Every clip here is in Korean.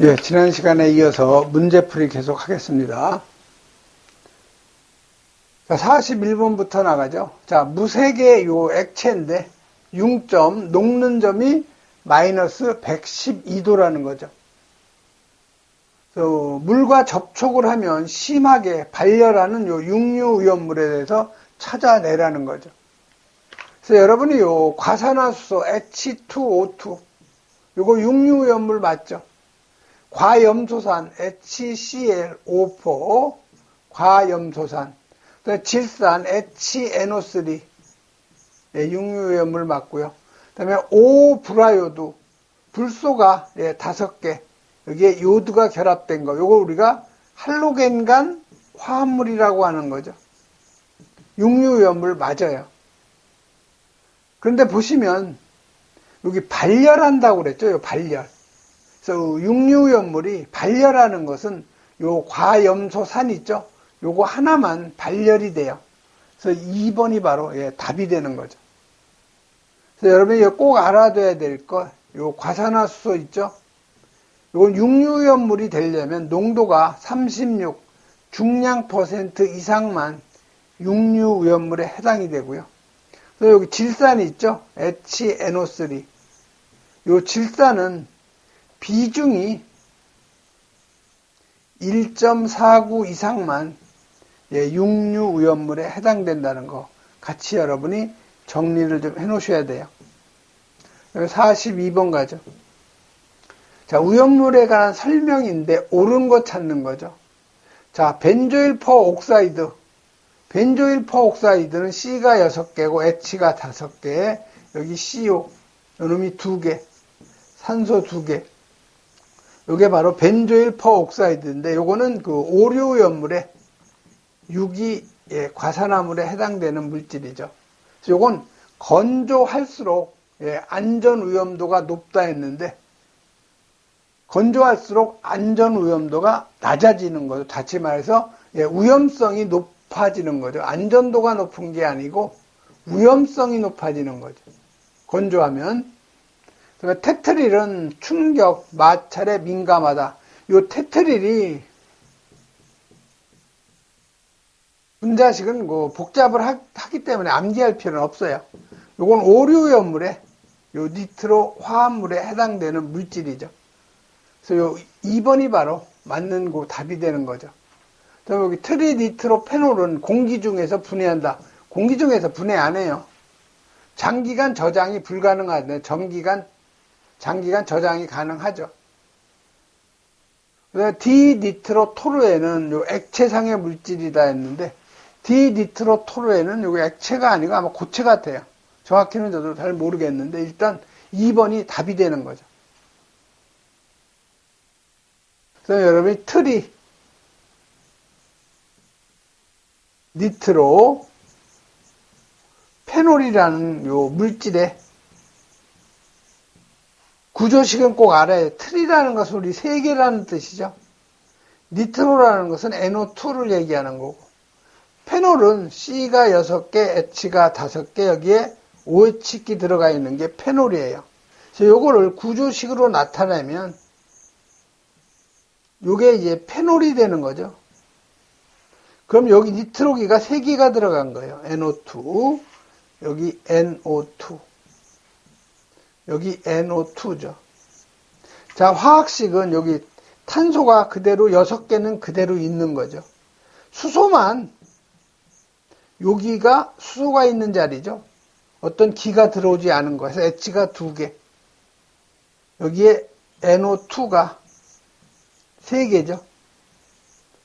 예, 지난 시간에 이어서 문제풀이 계속 하겠습니다. 자, 41번부터 나가죠. 자, 무색의 요 액체인데, 융점, 녹는 점이 마이너스 112도라는 거죠. 물과 접촉을 하면 심하게 발열하는 요 육류 위험물에 대해서 찾아내라는 거죠. 그래서 여러분이 요 과산화수소 H2O2 요거 육류 위험물 맞죠? 과염소산 HClO4 과염소산 질산 HNO3 예, 육류염물 맞고요. 그다음에 오브라요드 불소가 예, 다섯 개 여기에 요드가 결합된 거 요거 우리가 할로겐간 화합물이라고 하는 거죠. 육류염물 맞아요. 그런데 보시면 여기 발열한다고 그랬죠. 발열. 육류염물이 발열하는 것은 요 과염소산 있죠? 요거 하나만 발열이 돼요. 그래서 2번이 바로 예, 답이 되는 거죠. 그래서 여러분이 꼭 알아둬야 될 거, 요 과산화수소 있죠? 요건 육류염물이 되려면 농도가 36 중량 퍼센트 이상만 육류염물에 해당이 되고요. 그래서 여기 질산이 있죠? HNO3. 요 질산은 비중이 1.49 이상만 예, 육류위험물에 해당된다는 거 같이 여러분이 정리를 좀 해 놓으셔야 돼요. 42번 가죠. 자, 위험물에 관한 설명인데 옳은 거 찾는 거죠. 자, 벤조일 퍼옥사이드. 벤조일 퍼옥사이드는 C가 6개고 H가 5개, 여기 CO, 요놈이 2개, 산소 2개. 이게 바로 벤조일 퍼옥사이드인데 요거는 그 오류연물에 유기 예, 과산화물에 해당되는 물질이죠. 요건 건조할수록 예, 안전 위험도가 높다 했는데 건조할수록 안전 위험도가 낮아지는 거죠. 다시 말해서 예, 위험성이 높아지는 거죠. 안전도가 높은 게 아니고 위험성이 높아지는 거죠. 건조하면 그러니까 테트릴은 충격, 마찰에 민감하다. 이 테트릴이 분자식은 뭐 복잡을 하, 기 때문에 암기할 필요는 없어요. 이건 오류연물에 요 니트로 화합물에 해당되는 물질이죠. 그래서 요 2번이 바로 맞는 고 답이 되는 거죠. 그다음 여기 트리니트로 페놀은 공기 중에서 분해한다. 공기 중에서 분해 안 해요. 장기간 저장이 불가능하네. 전기간 장기간 저장이 가능하죠. 디니트로 토르에는 요 액체상의 물질이다 했는데 디니트로 토르에는 요 액체가 아니고 아마 고체 같아요. 정확히는 저도 잘 모르겠는데 일단 2번이 답이 되는 거죠. 그래서 여러분이 트리 니트로 페놀이라는 요 물질의 구조식은 꼭 알아야 돼. 틀이라는 것은 우리 세 개라는 뜻이죠. 니트로라는 것은 NO2를 얘기하는 거고 페놀은 C가 6개, H가 5개 여기에 OH기 들어가 있는 게 페놀이에요. 그래서 요거를 구조식으로 나타내면 요게 이제 페놀이 되는 거죠. 그럼 여기 니트로기가 3개가 들어간 거예요. NO2, 여기 NO2. 여기 NO2죠. 자, 화학식은 여기 탄소가 그대로 6개는 그대로 있는 거죠. 수소만 여기가 수소가 있는 자리죠. 어떤 기가 들어오지 않은 거에서 H가 2개. 여기에 NO2가 3개죠.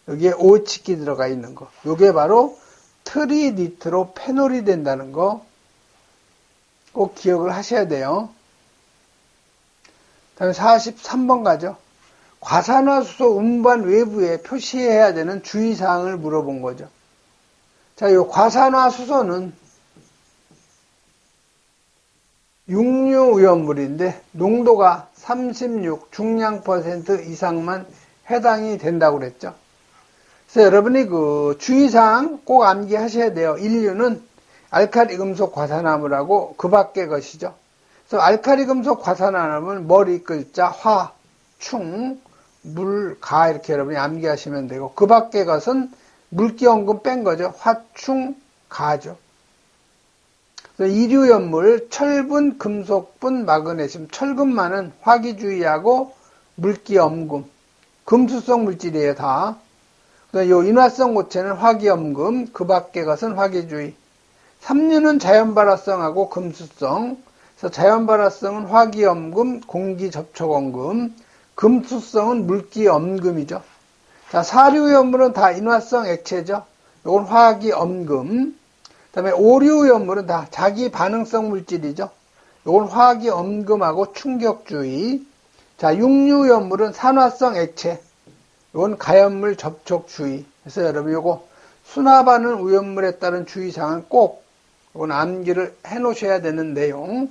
여기에 OH기 들어가 있는 거. 이게 바로 트리니트로 페놀이 된다는 거 꼭 기억을 하셔야 돼요. 다음에 43번 가죠. 과산화수소 운반 외부에 표시해야 되는 주의사항을 물어본 거죠. 자, 이 과산화수소는 육류위험물인데 농도가 36 중량 퍼센트 이상만 해당이 된다고 그랬죠. 그래서 여러분이 그 주의사항 꼭 암기하셔야 돼요. 인류는 알칼리 금속 과산화물하고 그 밖의 것이죠. 그래서 알칼리 금속 과산화염은 머리 글자 화, 충, 물, 가 이렇게 여러분이 암기하시면 되고 그 밖에 것은 물기원금 뺀 거죠. 화 충, 가죠. 이류연물, 철분, 금속분, 마그네슘, 철분만은 화기주의하고 물기염금, 금수성 물질이에요, 다. 요 인화성 고체는 화기염금, 그 밖의 것은 화기주의. 삼류는 자연발화성하고 금수성, 그래서 자연발화성은 화기염금, 공기접촉원금, 금수성은 물기염금이죠. 자, 사류염물은 다 인화성 액체죠. 이건 화기염금. 그 다음에 오류염물은 다 자기 반응성 물질이죠. 이건 화기염금하고 충격주의. 자, 육류염물은 산화성 액체. 이건 가염물 접촉주의. 그래서 여러분 이거 순화반응 우염물에 따른 주의사항은 꼭 이건 암기를 해 놓으셔야 되는 내용.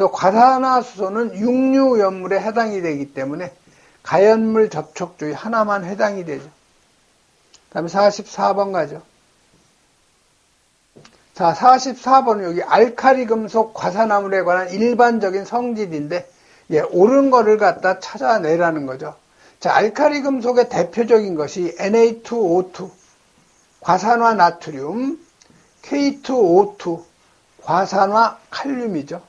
그래서 과산화수소는 육류염물에 해당이 되기 때문에 가연물 접촉주의 하나만 해당이 되죠. 다음에 44번 가죠. 자, 44번은 여기 알카리 금속 과산화물에 관한 일반적인 성질인데, 예, 옳은 거를 갖다 찾아내라는 거죠. 자, 알카리 금속의 대표적인 것이 Na2O2, 과산화 나트륨, K2O2, 과산화 칼륨이죠.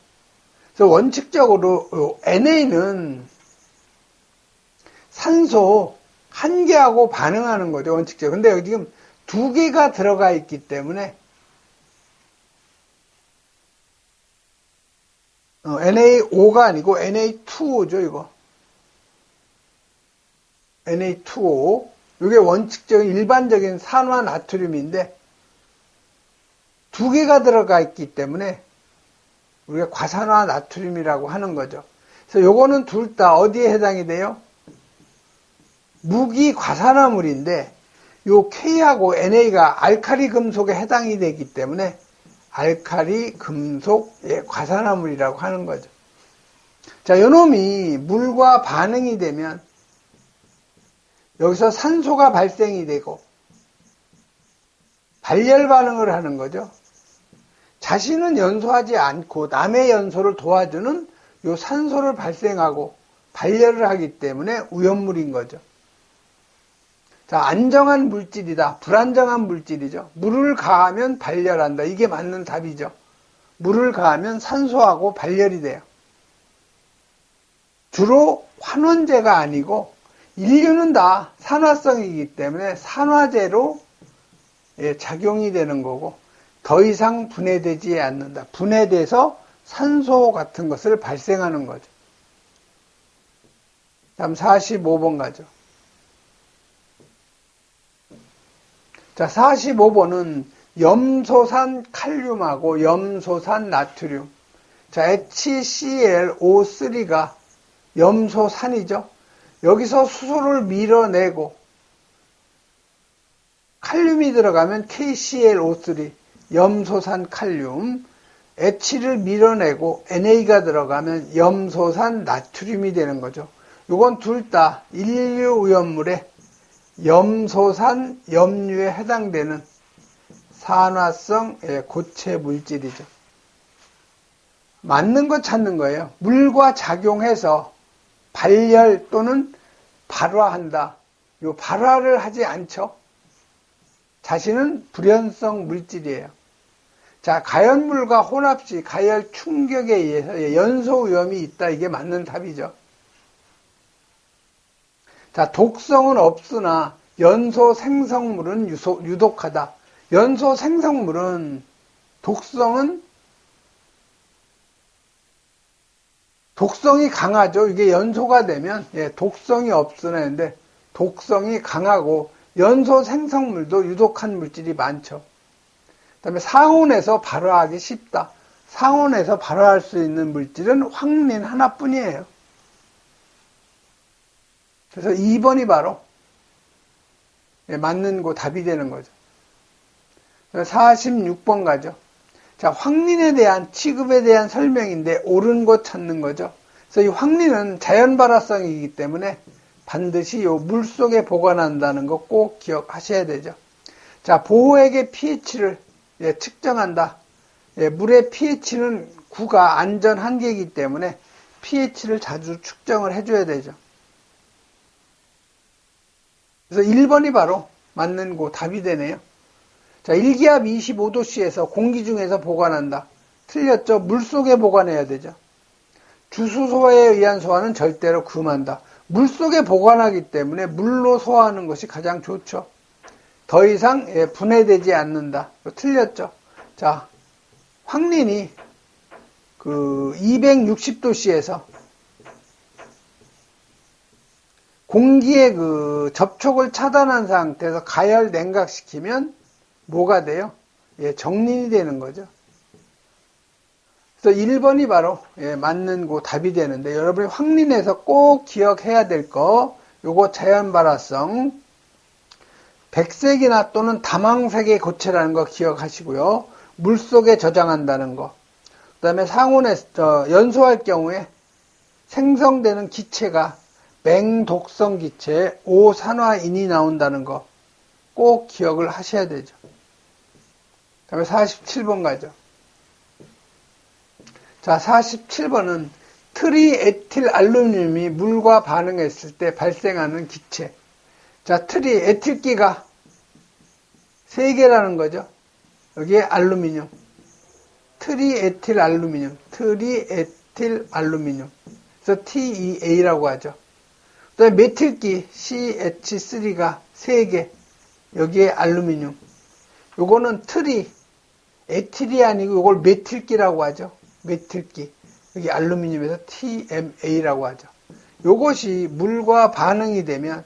그래서 원칙적으로 NA는 산소 한 개하고 반응하는 거죠, 원칙적으로. 근데 지금 두 개가 들어가 있기 때문에 어, NaO가 아니고 Na2O죠, 이거. Na2O. 이게 원칙적인 일반적인 산화 나트륨인데 두 개가 들어가 있기 때문에 우리가 과산화 나트륨이라고 하는 거죠. 그래서 요거는 둘 다 어디에 해당이 돼요? 무기 과산화물인데 요 K하고 NA가 알카리 금속에 해당이 되기 때문에 알카리 금속의 과산화물이라고 하는 거죠. 자, 요 놈이 물과 반응이 되면 여기서 산소가 발생이 되고 발열 반응을 하는 거죠. 자신은 연소하지 않고 남의 연소를 도와주는 요 산소를 발생하고 발열을 하기 때문에 우연물인 거죠. 자, 안정한 물질이다. 불안정한 물질이죠. 물을 가하면 발열한다. 이게 맞는 답이죠. 물을 가하면 산소하고 발열이 돼요. 주로 환원제가 아니고 인류는 다 산화성이기 때문에 산화제로 예, 작용이 되는 거고 더 이상 분해되지 않는다. 분해돼서 산소 같은 것을 발생하는 거죠. 다음 45번 가죠. 자, 45번은 염소산 칼륨하고 염소산 나트륨. 자, HClO3가 염소산이죠. 여기서 수소를 밀어내고 칼륨이 들어가면 KClO3, 염소산 칼륨, H를 밀어내고 NA가 들어가면 염소산 나트륨이 되는 거죠. 이건 둘 다 인류 오염물의 염소산 염류에 해당되는 산화성 고체 물질이죠. 맞는 거 찾는 거예요. 물과 작용해서 발열 또는 발화한다. 요 발화를 하지 않죠. 자신은 불연성 물질이에요. 자, 가연물과 혼합 시 가열 충격에 의해서 연소 위험이 있다. 이게 맞는 답이죠. 자, 독성은 없으나 연소 생성물은 유소, 유독하다. 연소 생성물은 독성은 독성이 강하죠. 이게 연소가 되면 예, 독성이 없으는데 독성이 강하고 연소 생성물도 유독한 물질이 많죠. 그 다음에 상온에서 발화하기 쉽다. 상온에서 발화할 수 있는 물질은 황린 하나뿐이에요. 그래서 2번이 바로 예, 맞는 거 답이 되는 거죠. 46번 가죠. 자, 황린에 대한 취급에 대한 설명인데 옳은 것 찾는 거죠. 그래서 이 황린은 자연 발화성이기 때문에 반드시 요 물 속에 보관한다는 거 꼭 기억하셔야 되죠. 자, 보호액의 pH를 예, 측정한다. 예, 물의 pH는 9가 안전 한계이기 때문에 pH를 자주 측정을 해줘야 되죠. 그래서 1번이 바로 맞는 고 답이 되네요. 자, 일기압 25도씨에서 공기 중에서 보관한다. 틀렸죠? 물 속에 보관해야 되죠. 주수소에 의한 소화는 절대로 금한다. 물 속에 보관하기 때문에 물로 소화하는 것이 가장 좋죠. 더 이상 예, 분해되지 않는다. 틀렸죠? 자, 황린이 그 260도씨에서 공기의 그 접촉을 차단한 상태에서 가열 냉각시키면 뭐가 돼요? 예, 정린이 되는 거죠. 그래서 1번이 바로 예, 맞는 고 답이 되는데 여러분이 황린에서 꼭 기억해야 될 거 요거 자연 발화성 백색이나 또는 다망색의 고체라는 거 기억하시고요. 물 속에 저장한다는 거. 그 다음에 상온에 연소할 경우에 생성되는 기체가 맹독성 기체 오산화인이 나온다는 거 꼭 기억을 하셔야 되죠. 그 다음에 47번 가죠. 자, 47번은 트리에틸 알루미늄이 물과 반응했을 때 발생하는 기체. 자, 트리에틸기가 3개라는 거죠. 여기에 알루미늄. 트리에틸 알루미늄. 트리에틸 알루미늄. 그래서 TEA라고 하죠. 그 다음에 메틸기 CH3가 3개. 여기에 알루미늄. 요거는 트리, 에틸이 아니고 요걸 메틸기라고 하죠. 메틸기. 여기 알루미늄에서 TMA라고 하죠. 요것이 물과 반응이 되면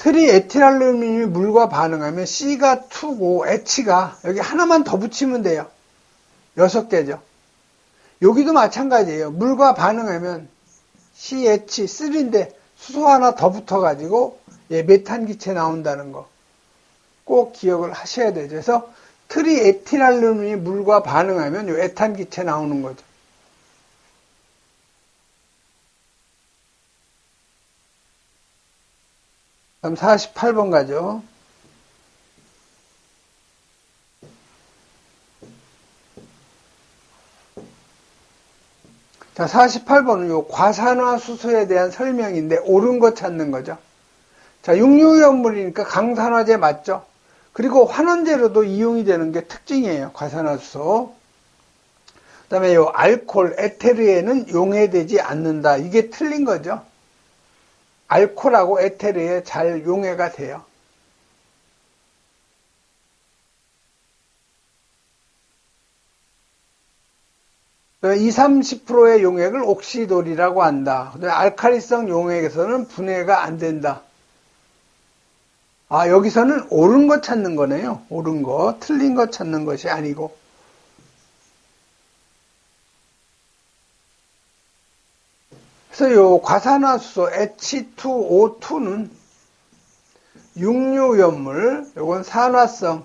트리에틸알루미늄이 물과 반응하면 C가 2고 H가 여기 하나만 더 붙이면 돼요. 6개죠. 여기도 마찬가지예요. 물과 반응하면 CH3인데 수소 하나 더 붙어가지고 예, 메탄 기체 나온다는 거 꼭 기억을 하셔야 되죠. 그래서 트리에틸알루민이 물과 반응하면 요 에탄 기체 나오는 거죠. 그럼 48번 가죠. 자, 48번은 요 과산화 수소에 대한 설명인데 옳은 거 찾는 거죠. 자, 육류연물이니까 강산화제 맞죠? 그리고 환원제로도 이용이 되는 게 특징이에요. 과산화 수소. 그 다음에 요 알콜, 에테르에는 용해되지 않는다. 이게 틀린 거죠. 알콜하고 에테르에 잘 용해가 돼요. 20, 30%의 용액을 옥시돌이라고 한다. 알칼리성 용액에서는 분해가 안 된다. 아, 여기서는 옳은 거 찾는 거네요. 옳은 거, 틀린 거 찾는 것이 아니고. 그래서 요 과산화수소 H2O2는 육류연물, 요건 산화성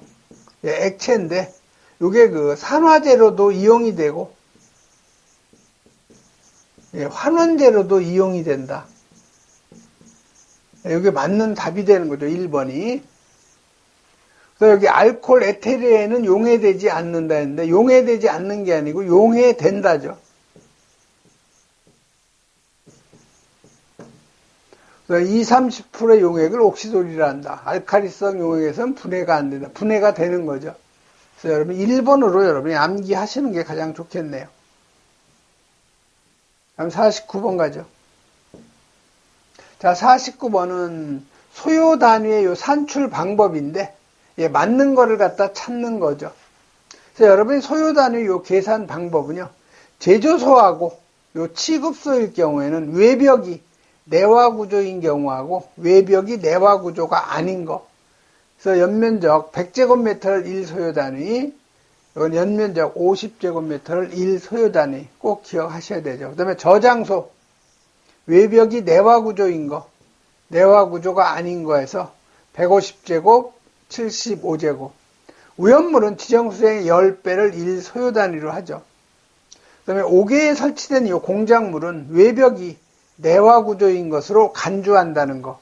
액체인데, 요게 그 산화제로도 이용이 되고, 예, 환원제로도 이용이 된다. 여기 맞는 답이 되는 거죠. 1번이. 그래서 여기 알콜 에테르에는 용해되지 않는다 했는데 용해되지 않는 게 아니고 용해된다죠. 그래서 2, 30%의 용액을 옥시돌이라 한다. 알카리성 용액에서는 분해가 안 된다. 분해가 되는 거죠. 그래서 여러분 1번으로 여러분이 암기하시는 게 가장 좋겠네요. 다음 49번 가죠. 자, 49번은 소요 단위의 요 산출 방법인데, 예, 맞는 거를 갖다 찾는 거죠. 그래서 여러분이 소요 단위 요 계산 방법은요, 제조소하고 요 취급소일 경우에는 외벽이 내화 구조인 경우하고 외벽이 내화 구조가 아닌 거. 그래서 연면적 100제곱미터를 1 소요 단위, 이건 연면적 50제곱미터를 1 소요 단위 꼭 기억하셔야 되죠. 그 다음에 저장소 외벽이 내화 구조인 거 내화 구조가 아닌 거에서 150제곱 75제곱 우연물은 지정수의 10배를 1 소요 단위로 하죠. 그 다음에 5개에 설치된 이 공작물은 외벽이 내화 구조인 것으로 간주한다는 거.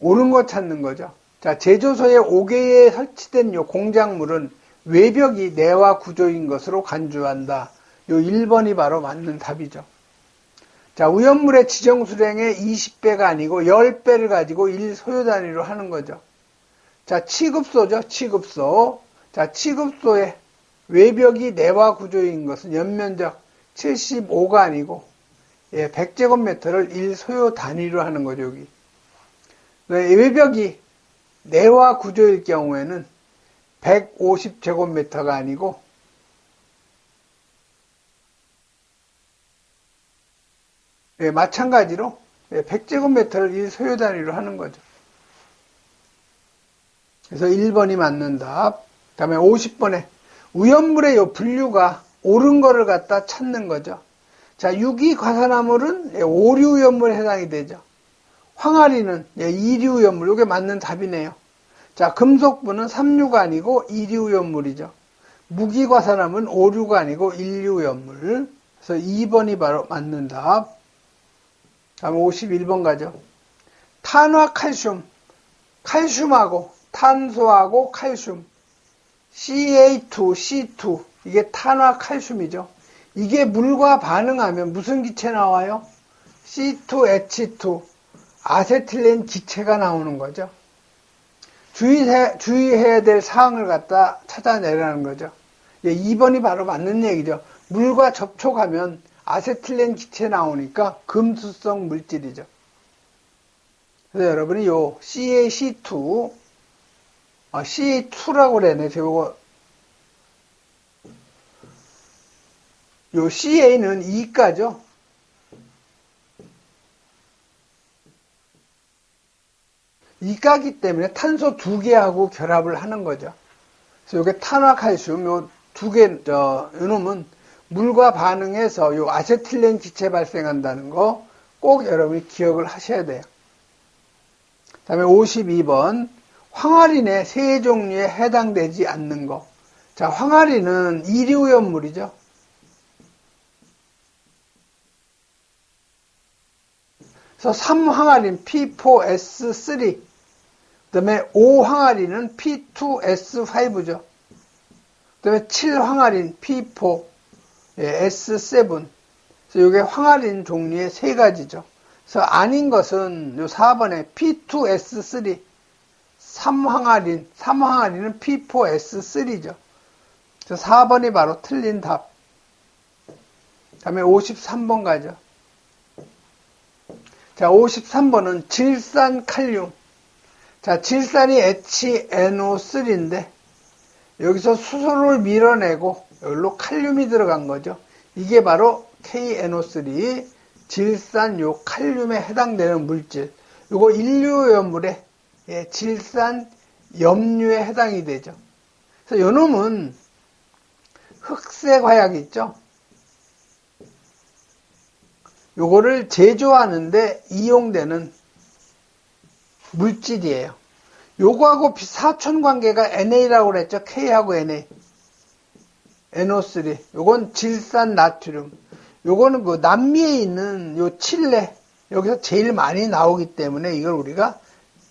옳은 거 찾는 거죠. 자, 제조소에 5개에 설치된 요 공작물은 외벽이 내화 구조인 것으로 간주한다. 요 1번이 바로 맞는 답이죠. 자, 우연물의 지정 수량의 20배가 아니고 10배를 가지고 1 소요 단위로 하는 거죠. 자, 취급소죠. 취급소. 자, 취급소의 외벽이 내화 구조인 것은 연면적 75가 아니고 예, 100제곱미터를 1 소요 단위로 하는 거죠, 여기. 네, 외벽이 내화 구조일 경우에는 150제곱미터가 아니고 예, 마찬가지로 100제곱미터를 예, 1 소요 단위로 하는 거죠. 그래서 1번이 맞는 답. 그 다음에 50번에 우연물의 요 분류가 옳은 거를 갖다 찾는 거죠. 자, 유기 과산화물은 예, 오류연물에 해당이 되죠. 황아리는 예, 이류연물, 이게 맞는 답이네요. 자, 금속부는 3류가 아니고 2류연물이죠. 무기과산화물은 5류가 아니고 1류연물. 그래서 2번이 바로 맞는 답. 다음 51번 가죠. 탄화 칼슘, 칼슘하고 탄소하고 칼슘, CA2, C2, 이게 탄화 칼슘이죠. 이게 물과 반응하면 무슨 기체 나와요? C2H2, 아세틸렌 기체가 나오는 거죠. 주의해, 주의해야 될 사항을 갖다 찾아내라는 거죠. 예, 2번이 바로 맞는 얘기죠. 물과 접촉하면 아세틸렌 기체 나오니까 금수성 물질이죠. 그래서 여러분이 요 CaC2, 아, C2라고 그래네. 제가 요 CA는 이가죠. 이가기 때문에 탄소 두 개하고 결합을 하는 거죠. 그래서 이게 탄화칼슘 요두 개, 저, 요놈은 물과 반응해서 요 아세틸렌 기체 발생한다는 거 꼭 여러분이 기억을 하셔야 돼요. 그 다음에 52번 황아린의 세 종류에 해당되지 않는 거. 자, 황아린은 이류연물이죠. 그래서 3항아린 P4S3 그 다음에 5항아린은 P2S5죠. 그 다음에 7항아린 P4 예, S7 그래서 이게 황아린 종류의 세 가지죠. 그래서 아닌 것은 요 4번에 P2S3 3항아린 3항아린은 P4S3죠. 그래서 4번이 바로 틀린 답. 다음에 53번 가죠. 자, 53번은 질산 칼륨. 자, 질산이 HNO3인데 여기서 수소를 밀어내고 여기로 칼륨이 들어간 거죠. 이게 바로 KNO3 질산 요 칼륨에 해당되는 물질. 요거 인류 염물의 예, 질산 염류에 해당이 되죠. 그래서 요 놈은 흑색 화약 있죠. 요거를 제조하는데 이용되는 물질이에요. 요거하고 사촌 관계가 NA라고 그랬죠. K하고 NA. NO3. 요건 질산 나트륨. 요거는 그 남미에 있는 요 칠레. 여기서 제일 많이 나오기 때문에 이걸 우리가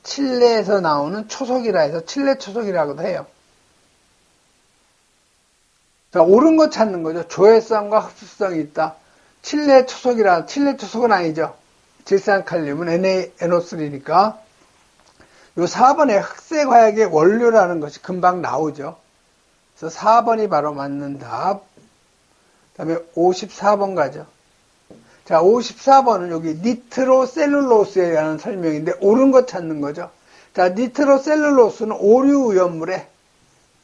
칠레에서 나오는 초석이라 해서 칠레 초석이라고도 해요. 자, 옳은 거 찾는 거죠. 조회성과 흡수성이 있다. 칠레 초석이라, 칠레 초석은 아니죠. 질산칼륨은 NaNO3니까. 요 4번에 흑색 화약의 원료라는 것이 금방 나오죠. 그래서 4번이 바로 맞는 답. 그 다음에 54번 가죠. 자, 54번은 여기 니트로셀룰로스에 대한 설명인데 옳은 것 찾는 거죠. 자, 니트로셀룰로스는 오류우연물의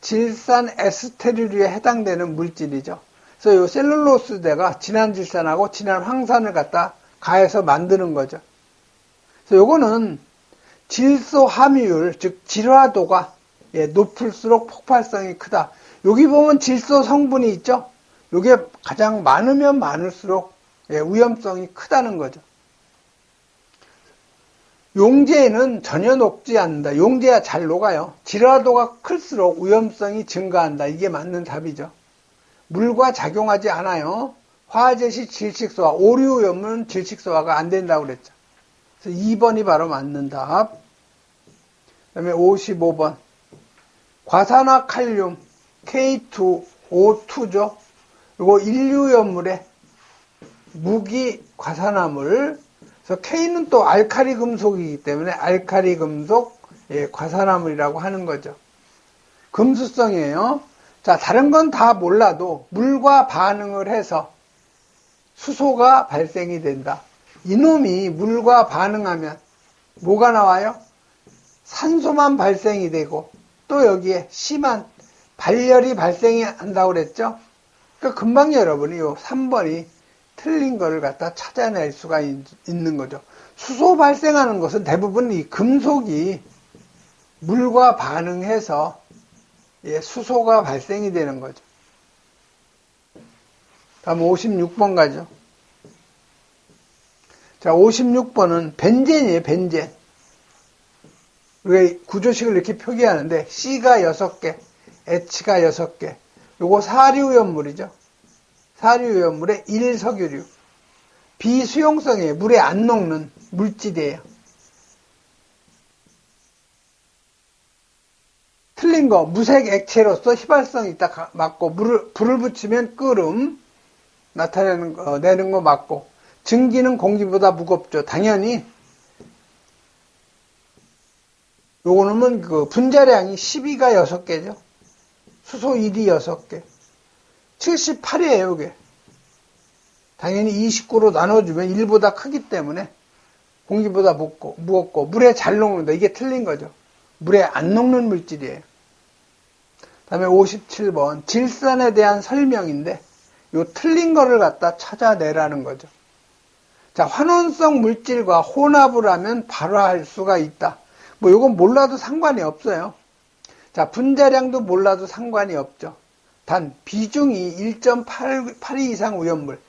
질산 에스테르류에 해당되는 물질이죠. 그래서 이 셀룰로스대가 진한 질산하고 진한 황산을 갖다 가해서 만드는 거죠. 그래서 요거는 질소 함유율, 즉 질화도가 예, 높을수록 폭발성이 크다. 여기 보면 질소 성분이 있죠. 요게 가장 많으면 많을수록 예, 위험성이 크다는 거죠. 용제에는 전혀 녹지 않는다. 용제야 잘 녹아요. 질화도가 클수록 위험성이 증가한다. 이게 맞는 답이죠. 물과 작용하지 않아요. 화재 시 질식소화, 오류염은 질식소화가 안 된다고 그랬죠. 그래서 2번이 바로 맞는 답. 그 다음에 55번. 과산화 칼륨, K2O2죠. 이거 인류연물에 무기 과산화물. 그래서 K는 또 알카리 금속이기 때문에 알카리 금속 예, 과산화물이라고 하는 거죠. 금수성이에요. 자, 다른 건 다 몰라도 물과 반응을 해서 수소가 발생이 된다. 이놈이 물과 반응하면 뭐가 나와요? 산소만 발생이 되고 또 여기에 심한 발열이 발생이 한다고 그랬죠? 그러니까 금방 여러분이 요 3번이 틀린 거를 갖다 찾아낼 수가 있, 는 거죠. 수소 발생하는 것은 대부분 이 금속이 물과 반응해서 예, 수소가 발생이 되는 거죠. 다음 56번 가죠. 자, 56번은 벤젠이에요, 벤젠. 우리가 구조식을 이렇게 표기하는데 C가 6개, H가 6개. 요거 사류연물이죠. 사류연물의 1석유류. 비수용성이에요. 물에 안 녹는 물질이에요. 틀린 거 무색 액체로서 휘발성이 있다 맞고 물을 불을 붙이면 끓음 나타내는 거 내는 거 맞고 증기는 공기보다 무겁죠. 당연히 요거는 그 분자량이 12가 6개죠. 수소 1이 6개. 78이에요, 이게. 당연히 29로 나눠주면 1보다 크기 때문에 공기보다 무겁고, 무겁고 물에 잘 녹는다. 이게 틀린 거죠. 물에 안 녹는 물질이에요. 다음에 57번 질산에 대한 설명인데 요 틀린 거를 갖다 찾아내라는 거죠. 자, 환원성 물질과 혼합을 하면 발화할 수가 있다. 뭐 이건 몰라도 상관이 없어요. 자, 분자량도 몰라도 상관이 없죠. 단 비중이 1.82 이상 오염물.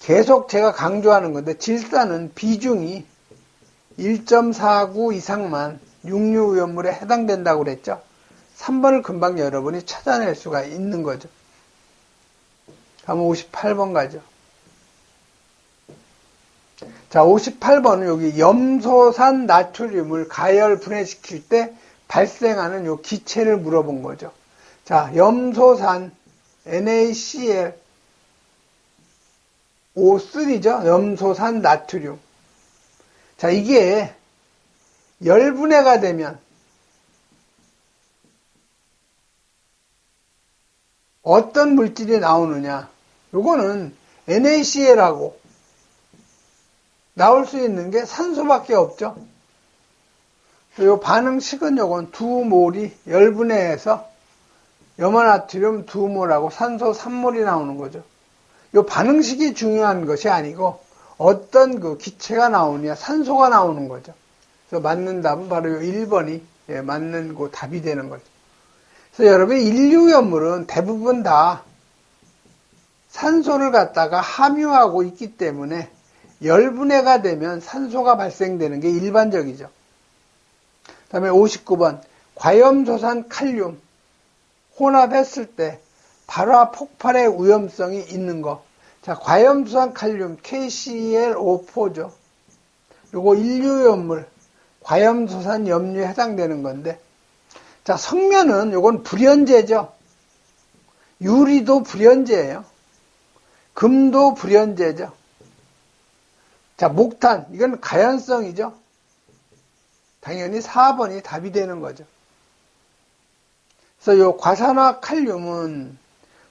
계속 제가 강조하는 건데 질산은 비중이 1.49 이상만 육류 오염물에 해당된다고 그랬죠. 3번을 금방 여러분이 찾아낼 수가 있는 거죠. 다음 58번 가죠. 자, 58번은 여기 염소산 나트륨을 가열 분해시킬 때 발생하는 요 기체를 물어본 거죠. 자, 염소산 NaCl O3죠. 염소산 나트륨. 자, 이게 열분해가 되면 어떤 물질이 나오느냐. 요거는 NaCl하고 나올 수 있는 게 산소밖에 없죠. 요 반응식은 요건 두 몰이 열분해해서 염화나트륨 두 몰하고 산소 3몰이 나오는 거죠. 요 반응식이 중요한 것이 아니고 어떤 그 기체가 나오느냐, 산소가 나오는 거죠. 그래서 맞는 답은 바로 요 1번이 예, 맞는 그 답이 되는 거죠. 그래서 여러분 인류염물은 대부분 다 산소를 갖다가 함유하고 있기 때문에 열분해가 되면 산소가 발생되는 게 일반적이죠. 그 다음에 59번 과염소산 칼륨 혼합했을 때 발화 폭발의 위험성이 있는 거. 자, 과염소산 칼륨 KClO4죠. 요거 인류염물 과염소산 염류에 해당되는 건데 자, 성면은 요건 불연제죠. 유리도 불연제예요. 금도 불연제죠. 자, 목탄. 이건 가연성이죠. 당연히 4번이 답이 되는 거죠. 그래서 요 과산화 칼륨은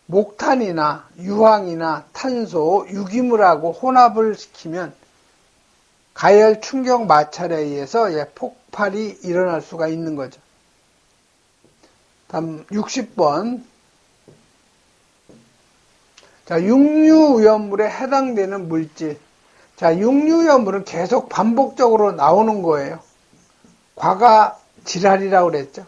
목탄이나 유황이나 탄소, 유기물하고 혼합을 시키면 가열 충격 마찰에 의해서 예, 폭발이 일어날 수가 있는 거죠. 다음 60번. 자, 육류위험물에 해당되는 물질. 자, 육류염물은 계속 반복적으로 나오는 거예요. 과가 지랄이라고 그랬죠.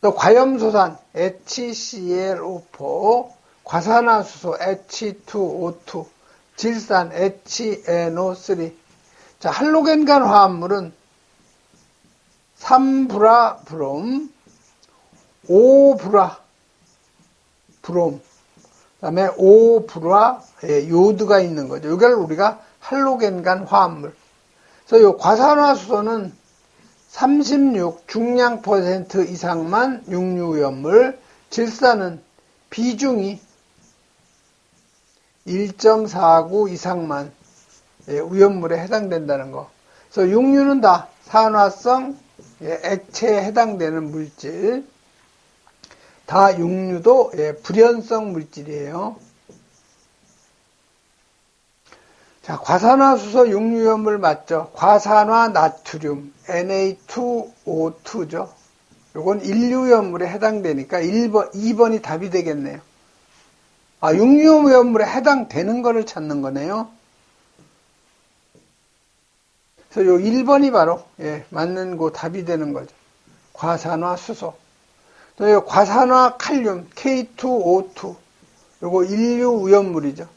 또 과염소산 HClO4, 과산화수소 H2O2, 질산 HNO3. 자, 할로겐간 화합물은 3브라 브롬, 5브라 브롬, 다음에 오브라 예, 요드가 있는 거죠. 이걸 우리가 할로겐간 화합물. 그래서 이 과산화수소는 36 중량 퍼센트 이상만 육류염물 질산은 비중이 1.49 이상만 예, 위험물에 해당된다는 거. 그래서 육류는 다 산화성 예, 액체에 해당되는 물질. 다 육류도 예, 불연성 물질이에요. 자, 과산화수소 육류염물 맞죠? 과산화 나트륨 Na2O2죠. 요건 인류염물에 해당되니까 1번, 2번이 답이 되겠네요. 아, 육류염물에 해당되는 거를 찾는 거네요. 그래서 요 1번이 바로 예, 맞는 거 답이 되는 거죠. 과산화 수소. 또 과산화 칼륨 K2O2. 요거 인류 위험물이죠.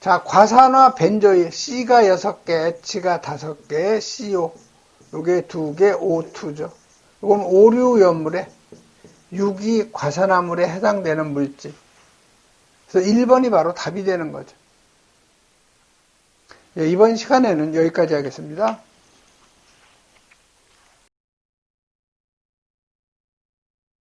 자, 과산화 벤조일 C가 6개, H가 5개, CO 요게 2개, O2죠. 이건 오류염물에 유기 과산화물에 해당되는 물질. 그래서 1번이 바로 답이 되는 거죠. 예, 이번 시간에는 여기까지 하겠습니다.